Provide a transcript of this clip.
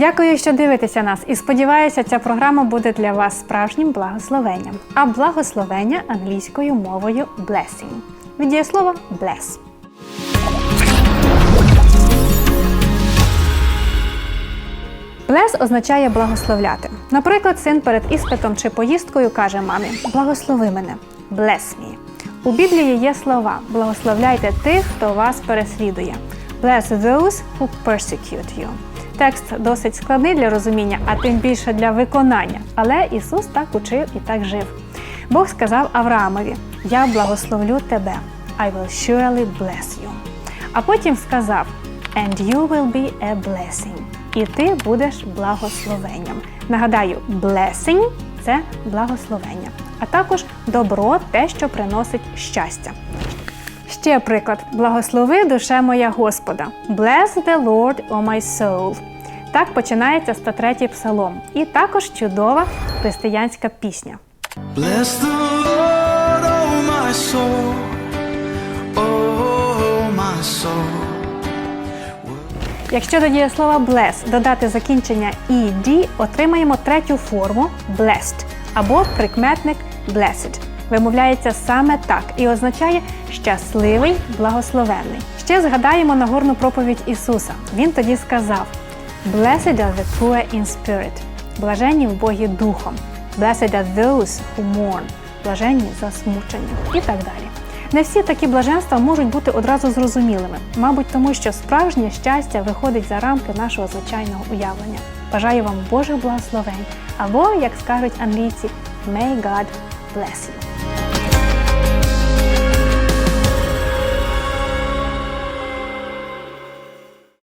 Дякую, що дивитеся нас, і сподіваюся, ця програма буде для вас справжнім благословенням. А благословення англійською мовою blessing. Від дієслова bless. Bless означає благословляти. Наприклад, син перед іспитом чи поїздкою каже мамі: Благослови мене, bless me. У Біблії є слова: благословляйте тих, хто вас переслідує. Bless those who persecute you. Текст досить складний для розуміння, а тим більше для виконання. Але Ісус так учив і так жив. Бог сказав Авраамові: Я благословлю тебе. I will surely bless you. А потім сказав: And you will be a blessing. І ти будеш благословенням. Нагадаю, blessing – це благословення, а також добро те, що приносить щастя. Ще приклад: благослови душе моя Господа. Bless the Lord, O my soul. Так починається 103-й псалом. І також чудова християнська пісня. Bless the Lord, oh my soul, oh my soul. Якщо до дієслова bless додати закінчення ed, отримаємо третю форму blessed або прикметник blessed. Вимовляється саме так і означає щасливий, благословенний. Ще згадаємо нагорну проповідь Ісуса. Він тоді сказав: Blessed are the poor in spirit, блаженні в Богі духом, Blessed are those who mourn, блаженні засмучені і так далі. Не всі такі блаженства можуть бути одразу зрозумілими, мабуть, тому що справжнє щастя виходить за рамки нашого звичайного уявлення. Бажаю вам Божих благословень або, як скажуть англійці, May God bless you.